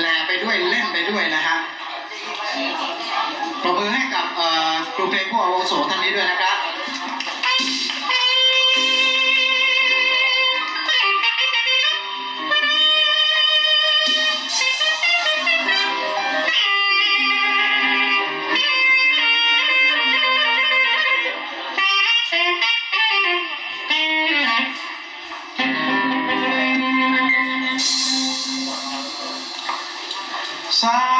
แลไปด้วยเล่นไปด้วยนะฮะปรบมือให้กับครูเพลงผู้อาวุโสท่านนี้ด้วยนะครับ outside.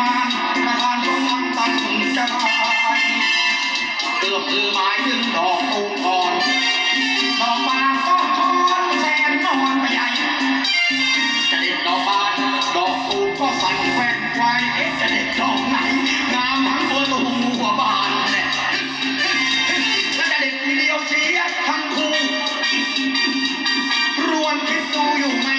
มาประธานทุนตัดสิใจเกือบือหมายถึดอกตูกอ่อนดอกบานก็ทอนแสนนอนไปใหญ่จะเด็ดดอกบานดอกตูก็สั่นแวกไว้เจะเด็ดดอกไหนงามทั้งตัวตัวบานแล้าจะเด็ดทีเดียวเสียทั้งคู่รวนคิดดูอยู่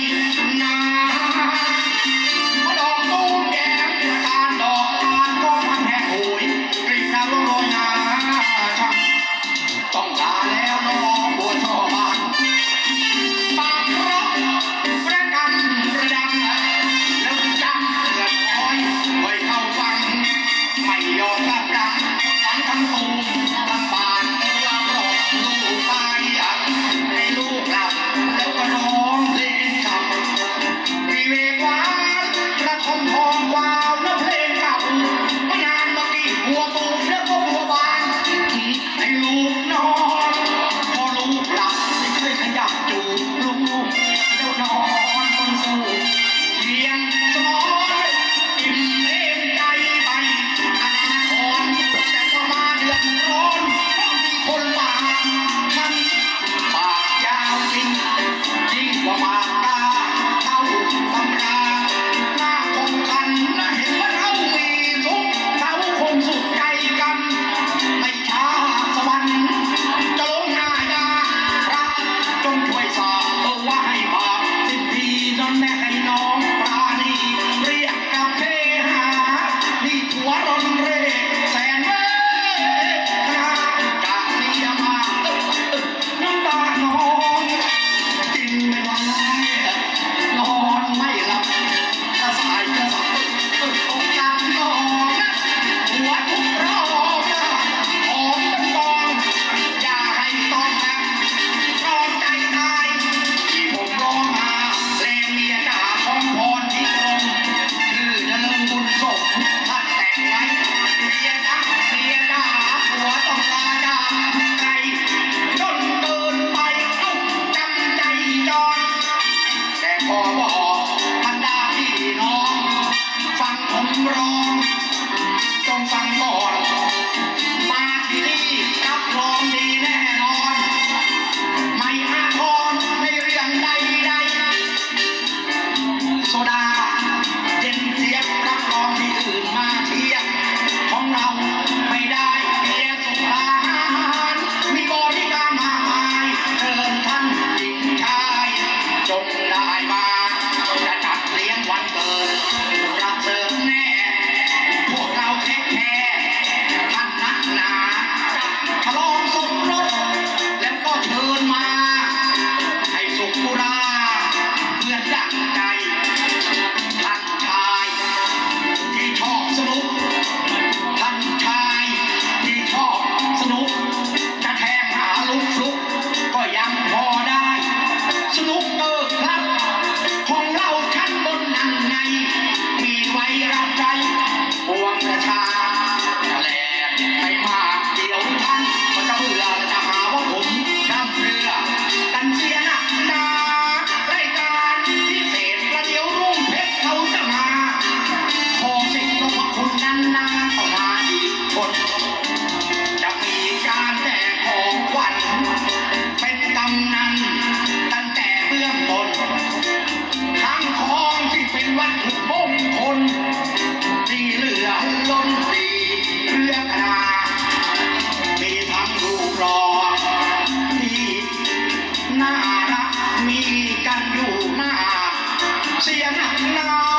Yeah, yeah, yeah, 谁呀？那ย那个